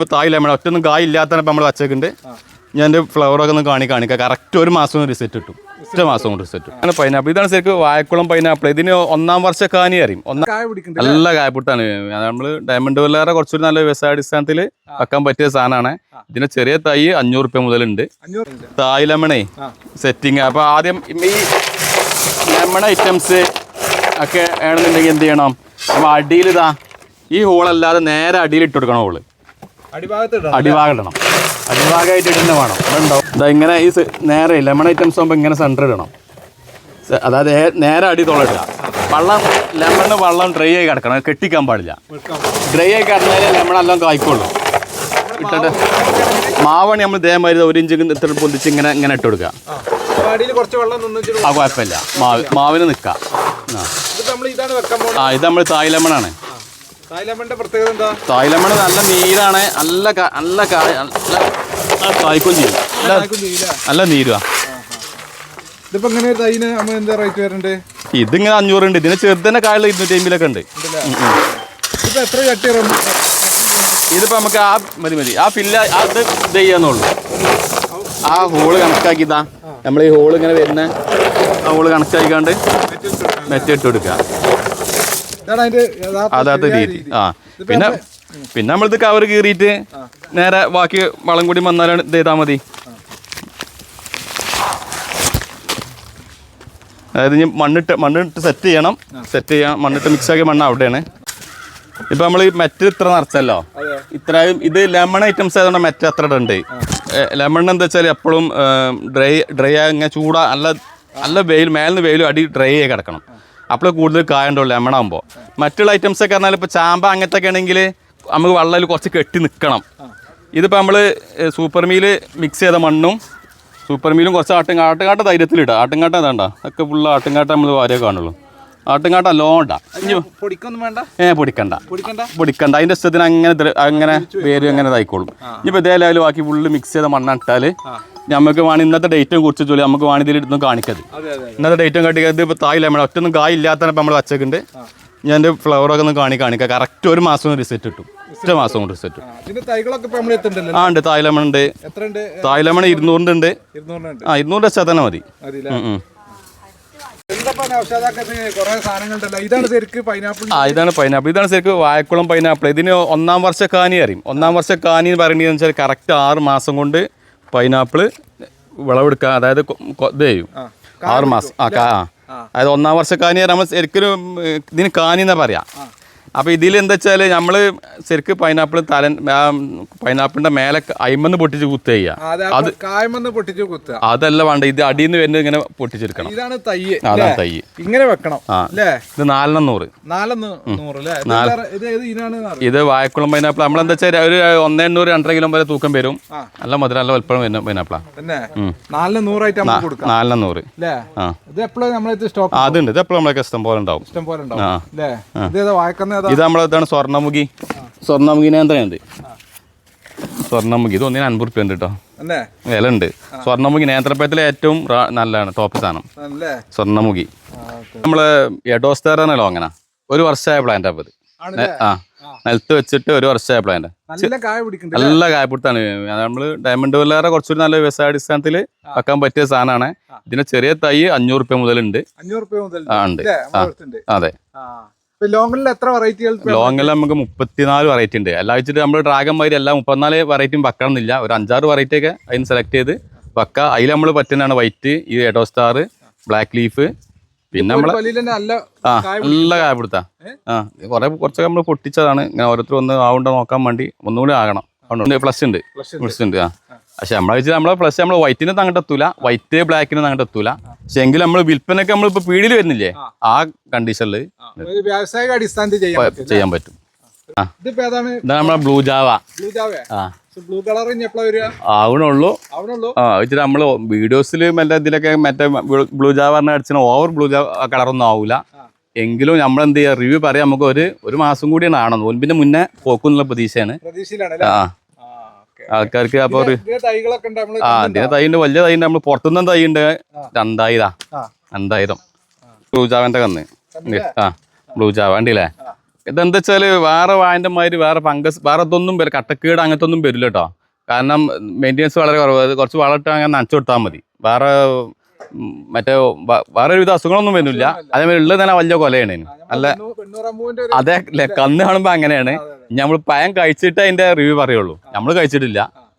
ഇപ്പൊ തായില്ല നമ്മുടെ ഒറ്റൊന്നും കായ് ഇല്ലാത്തതാണ് നമ്മൾ വച്ചേക്കുണ്ട് ഞാൻ എന്റെ ഫ്ലവറൊക്കെ ഒന്ന് കാണി കാണിക്കാം. കറക്റ്റ് ഒരു മാസം റിസെറ്റ് കിട്ടും. ഒറ്റ മാസം കൊണ്ട് റിസെറ്റ് കിട്ടും. അങ്ങനെ പൈനാപ്പിൾ ഇതാണ് ശരിക്കും വായക്കുളം പൈനാപ്പിൾ ഇതിന് ഒന്നാം വർഷ കാനി അറിയും. ഒന്നാം നല്ല കായപ്പൊട്ടാണ്. നമ്മൾ ഡയമണ്ട് വെല്ലാറെ കുറച്ചൊരു നല്ല വ്യവസായ അടിസ്ഥാനത്തിൽ വെക്കാൻ പറ്റിയ സാധനമാണ്. ഇതിന് ചെറിയ തൈ അഞ്ഞൂറ് റുപ്യ മുതലുണ്ട് തായ് ലെമണേ. സെറ്റിങ് അപ്പോൾ ആദ്യം ഈ ലെമൺ ഐറ്റംസ് ഒക്കെ ആണെന്നുണ്ടെങ്കിൽ എന്ത് ചെയ്യണം? നമ്മൾ അടിയിലിതാ ഈ ഹോളല്ലാതെ നേരെ അടിയിൽ ഇട്ട് കൊടുക്കണം ഹോൾ അടിഭാഗത്ത് ഇടാം അടിഭാഗം ഇടണം അടിഭാഗമായിട്ട് ഇടുന്ന വേണം. അതുണ്ടാവും ഇതാ ഇങ്ങനെ ഈ നേരെ ലെമൺ ഐറ്റംസ് ആകുമ്പോൾ ഇങ്ങനെ സെന്റർ ഇടണം. അതായത് നേരെ അടി തുള്ളിടുക വെള്ളം ലെമണ് വെള്ളം ഡ്രൈ ആയി കിടക്കണം. കെട്ടിക്കാൻ പാടില്ല. ഡ്രൈ ആയി കിടന്നാലേ ലെമൺ എല്ലാം കായ്ക്കുള്ളൂ. ഇട്ടിട്ട് മാവണി നമ്മൾ ഇതേമാതിരി ഒരു ഇഞ്ച് ഇത്ര പൊന്തിച്ച് ഇങ്ങനെ ഇങ്ങനെ ഇട്ട് കൊടുക്കുക. ആ. കുഴപ്പമില്ല. മാവ് മാവിന് നിൽക്കാം. ആ. ഇത് നമ്മൾ തായ് ലെമണാണ് തായ്ലമന്റെ പ്രത്യേകത എന്താ? തായ് ലെമൺ നല്ല നീരാണ്. നല്ല നല്ല നല്ല കായ്ക്കും ചെയ്യും. നല്ല നീരുവാ. ഇതിപ്പോ എങ്ങനെ തൈന് നമ്മൾ എന്താ റേറ്റ് വരുന്നുണ്ട് ഇതിങ്ങനെ അഞ്ഞൂറുണ്ട്. ഇതിന് ചെറുതന്നെ കായുള്ള ഇരുന്നൂറ്റി അമ്പതിലൊക്കെ ഉണ്ട്. ഇതിപ്പോ എത്ര ചട്ടി ഇറങ്ങും? ഇതിപ്പോ നമുക്ക് ആ മതി മതി. ആ ഫില്ല അത് ഇത് ചെയ്യാന്നുള്ളൂ. ആ ഹോൾ കണക്കാക്കിതാ നമ്മൾ ഈ ഹോൾ ഇങ്ങനെ വരുന്ന ആ ഹോൾ കണക്കാക്കിക്കാണ്ട് മെറ്റിട്ട് കൊടുക്കുക. അതാത്ത രീതി. ആ. പിന്നെ പിന്നെ നമ്മളിത് കവർ കീറിയിട്ട് നേരെ ബാക്കി വളം കൂടി വന്നാലാണ് ഇത് ചെയ്താൽ മതി. അതായത് ഇനി മണ്ണിട്ട് മണ്ണിട്ട് സെറ്റ് ചെയ്യണം. സെറ്റ് ചെയ്യാം മണ്ണിട്ട് മിക്സ് ആക്കിയ മണ്ണ് അവിടെയാണ്. ഇപ്പം നമ്മൾ ഈ മെറ്റ് ഇത്ര നിറച്ചല്ലോ? ഇത്രയും ഇത് ലെമൺ ഐറ്റംസ് ആയതുകൊണ്ട് മെറ്റ് അത്ര ഉണ്ട് ലെമൺ എന്താ വെച്ചാൽ എപ്പോഴും ഡ്രൈ ഡ്രൈ ആയി ഇങ്ങനെ ചൂടാ നല്ല നല്ല വെയിൽ മേലിന് വെയിലും അടി ഡ്രൈ ആയി കിടക്കണം. അപ്പോൾ കൂടുതൽ കായുണ്ടോ ലെമൺ ആകുമ്പോൾ മറ്റുള്ള ഐറ്റംസ് ഒക്കെ പറഞ്ഞാൽ ഇപ്പോൾ ചാമ്പ അങ്ങനത്തെ ഒക്കെ ആണെങ്കിൽ നമുക്ക് വെള്ളത്തിൽ കുറച്ച് കെട്ടി നിൽക്കണം ഇതിപ്പോൾ നമ്മൾ സൂപ്പർ മീൽ മിക്സ് ചെയ്ത മണ്ണും സൂപ്പർ മീലും കുറച്ച് ആട്ടും ആട്ടുകാട്ട ധൈര്യത്തിലിടുക ആട്ടുംകാട്ട വേണ്ട ഒക്കെ ഫുള്ള് ആട്ടുംകാട്ട നമ്മൾ വാരേ കാണുള്ളൂ. ആട്ടുംകാട്ട ലോണ്ട ഏ പൊടിക്കണ്ട. പൊടിക്കണ്ട? പൊടിക്കണ്ട. അതിന്റെ ഇഷ്ടത്തിന് അങ്ങനെ അങ്ങനെ വേര് അങ്ങനെ ഇതായിക്കോളും. ഇനിയിപ്പോൾ ഇതേ ലെവൽ ബാക്കി ഫുള്ള് മിക്സ് ചെയ്ത മണ്ണിട്ടാൽ നമുക്ക് വേണം ഇന്നത്തെ ഡേറ്റും കുറിച്ച് ജോലി നമുക്ക് വേണം ഇതിൽ ഇതൊന്നും കാണിക്കത് ഇന്നത്തെ ഡേറ്റും കാട്ടിക്കത് ഇപ്പോൾ തായില്ല. നമ്മൾ ഒറ്റൊന്നും കായ് ഇല്ലാത്തതാണ് നമ്മൾ വച്ചേക്കുണ്ട് ഞാൻ എന്റെ ഫ്ലവറൊക്കെ ഒന്ന് കാണി കാണിക്കാം. കറക്റ്റ് ഒരു മാസം റിസൾട്ട് റിസെറ്റ് കിട്ടും ഒറ്റ മാസം കൊണ്ട് റിസെറ്റ് കിട്ടും ആ, ഉണ്ട് തായ് ലെമൺ ഉണ്ട്. ഉണ്ട്. തായ് ലെമൺ ഇരുന്നൂറിന്റെ ഉണ്ട്. ആ ഇരുന്നൂറ് ശതമാനം മതി. ആ ഇതാണ് പൈനാപ്പിൾ ഇതാണ് ശരിക്കും വായക്കുളം പൈനാപ്പിൾ ഇതിന് ഒന്നാം വർഷ കാനി അറിയും. ഒന്നാം വർഷ കാനി എന്ന് പറയുന്നത് വെച്ചാൽ കറക്റ്റ് ആറ് മാസം കൊണ്ട് പൈനാപ്പിൾ വിളവെടുക്കാൻ അതായത് ഇത് ചെയ്യും. ആറ് മാസം ആ കാ അതായത് ഒന്നാം വർഷ കാനി നമ്മൾ ശരിക്കും ഇതിന് കാനി എന്നാ പറയാ? അപ്പോൾ ഇതിൽ എന്താ വെച്ചാൽ നമ്മൾ ശരിക്കും പൈനാപ്പിൾ തല പൈനാപ്പിളിന്റെ മേലെ അയിമെന്ന് പൊട്ടിച്ച് കുത്തുക ചെയ്യുക അത് കായ്മെന്ന് പൊട്ടിച്ച് കുത്തുക. അതല്ല വേണ്ട ഇത് അടിയിൽ നിന്ന് വരുന്നത് ഇങ്ങനെ പൊട്ടിച്ചെടുക്കണം. ഇതാണ് തയ്യ് അതാണ് തൈ ഇങ്ങനെ വെക്കണം ഇത് നാലെണ്ണം നൂറ്. ഇത് വായക്കുളം പൈനാപ്പിൾ നമ്മളെന്താ വെച്ചാൽ ഒരു ഒന്നേ എണ്ണൂറ് രണ്ടര കിലോ വരെ തൂക്കം വരും. നല്ല മധുര നല്ല വലുപ്പം വരുന്ന പൈനാപ്പിളാ നാലിന് നൂറായിട്ട് നൂറ്. ഇത് എപ്പോഴും സ്റ്റോക്ക് ആ, അതുണ്ട്. ഇത് എപ്പോഴും നമ്മളൊക്കെ ഇഷ്ടം പോലെ ഉണ്ടാവും. ഇഷ്ടം പോലെ ഉണ്ടാവും ഇത് നമ്മളെ ഇതാണ് ഇത് സ്വർണമുഖി സ്വർണമുഖിനെ എന്താണ്ട് സ്വർണമുഖി. ഇത് ഒന്നിന് അൻപത് റുപ്യ ഉണ്ട് കേട്ടോ വില ഉണ്ട് സ്വർണമുഖി നേന്ത്രപ്പഴത്തിലെ ഏറ്റവും നല്ലതാണ് ടോപ്പ് സാധനം. സ്വർണമുഖി. നമ്മൾ എഡോസ്റ്റാറാണല്ലോ അങ്ങനെ ഒരു വർഷമായ പ്ലാന്റ് അപ്പത് ഇത്? ആ നിലത്ത് വെച്ചിട്ട് ഒരു വർഷമായ പ്ലാന്റ് നല്ല കായ നമ്മൾ ഡയമണ്ട് വെല്ലാറെ കുറച്ചൊരു നല്ല വ്യവസായ അടിസ്ഥാനത്തിൽ വെക്കാൻ പറ്റിയ സാധനമാണ് ഇതിന് ചെറിയ തൈ അഞ്ഞൂറ് മുതൽ ഉണ്ട് അഞ്ഞൂറ് രൂപ മുതൽ ആ, ഉണ്ട്. അതെ. ലോങ്ങിൽ എത്ര വെറൈറ്റികൾ ലോങ്ങിൽ നമുക്ക് മുപ്പത്തിനാല് വെറൈറ്റി ഉണ്ട്. എല്ലാം വെച്ചിട്ട് നമ്മൾ ഡ്രാഗൺ മാതിരി എല്ലാം മുപ്പത്തിനാല് വെറൈറ്റിയും വെക്കണം എന്നില്ല. ഒരു അഞ്ചാറ് വെറൈറ്റി ഒക്കെ അതിന് സെലക്ട് ചെയ്ത് വെക്ക. അതിൽ നമ്മൾ പറ്റുന്നതാണ് വൈറ്റ് ഈ എഡോ സ്റ്റാർ ബ്ലാക്ക് ലീഫ് പിന്നെ നമ്മളെ ആ കായ നല്ല കായപ്പെടുത്താ ആ കുറെ കുറച്ചൊക്കെ നമ്മൾ പൊട്ടിച്ചതാണ്. ഇങ്ങനെ ഓരോരുത്തർ ഒന്ന് ആവുണ്ടോ നോക്കാൻ വേണ്ടി ഒന്നുകൂടി ആകണം. പ്ലസ് ഉണ്ട്. പ്ലസ് ഉണ്ട് ആ. പക്ഷെ നമ്മളെ വെച്ച് നമ്മളെ പ്ലസ് നമ്മൾ വൈറ്റിന് തങ്ങട്ട് എത്തൂല. വൈറ്റ് ബ്ലാക്കിന് തങ്ങട്ട് എത്തൂല. പക്ഷെ എങ്കിലും നമ്മൾ വിൽപ്പനയൊക്കെ നമ്മളിപ്പോ പീടിയിൽ വരുന്നില്ലേ? ആ. കണ്ടീഷനിൽ ഒരു വ്യാവസായിക അടിസ്ഥാനത്തിൽ ചെയ്യാൻ പറ്റും ഇതാണ് നമ്മളെ ബ്ലൂ ജാവ ആവണുള്ളൂ. ആ വെച്ചിട്ട് നമ്മൾ വീഡിയോസിൽ മറ്റേ ഇതിലൊക്കെ മറ്റേ ബ്ലൂ ജാവ പറഞ്ഞ അടിച്ചാൽ ഓവർ ബ്ലൂ ജാവ കളറൊന്നും ആവൂല. എങ്കിലും നമ്മൾ എന്ത് ചെയ്യുക റിവ്യൂ പറയാം. നമുക്ക് ഒരു ഒരു മാസം കൂടിയാണ് ആണോ നോൻപിന്റെ മുന്നേ പോക്കുന്നുള്ള പ്രതീക്ഷയാണ്. ആ. ആ ആൾക്കാർക്ക് അപ്പൊ ഒരു തൈകളൊക്കെ ഉണ്ട് വലിയ ആ തൈ നമ്മൾ പുറത്തുനിന്ന് തൈയുണ്ട്. രണ്ടായിരം. ആ. രണ്ടായിരം. ബ്ലൂ ജാവന്റെ കന്ന്. ആ ബ്ലൂ ജാവ. ഉണ്ടല്ലേ ഇതെന്താ വെച്ചാൽ വേറെ വായന്റെ മാതിരി വേറെ ഫംഗസ് വേറെ ഇതൊന്നും വരും കട്ടക്കീട് അങ്ങനത്തെ ഒന്നും വരില്ല കേട്ടോ കാരണം മെയിന്റെനൻസ് വളരെ കുറവ്. കുറച്ച് വളമിട്ട് അങ്ങനെ നനച്ചു കൊടുത്താൽ മതി. വേറെ മറ്റേ വേറൊരു വിധ അസുഖങ്ങളൊന്നും വരുന്നില്ല. അതേമാതിരി ഉള്ളത് തന്നെ വലിയ കൊലയാണ് അല്ല? അതെ അല്ലെ? കന്ന് കാണുമ്പോൾ അങ്ങനെയാണ്. നമ്മൾ പഴം കഴിച്ചിട്ട് അതിന്റെ റിവ്യൂ പറയുള്ളൂ. നമ്മൾ കഴിച്ചിട്ടില്ല.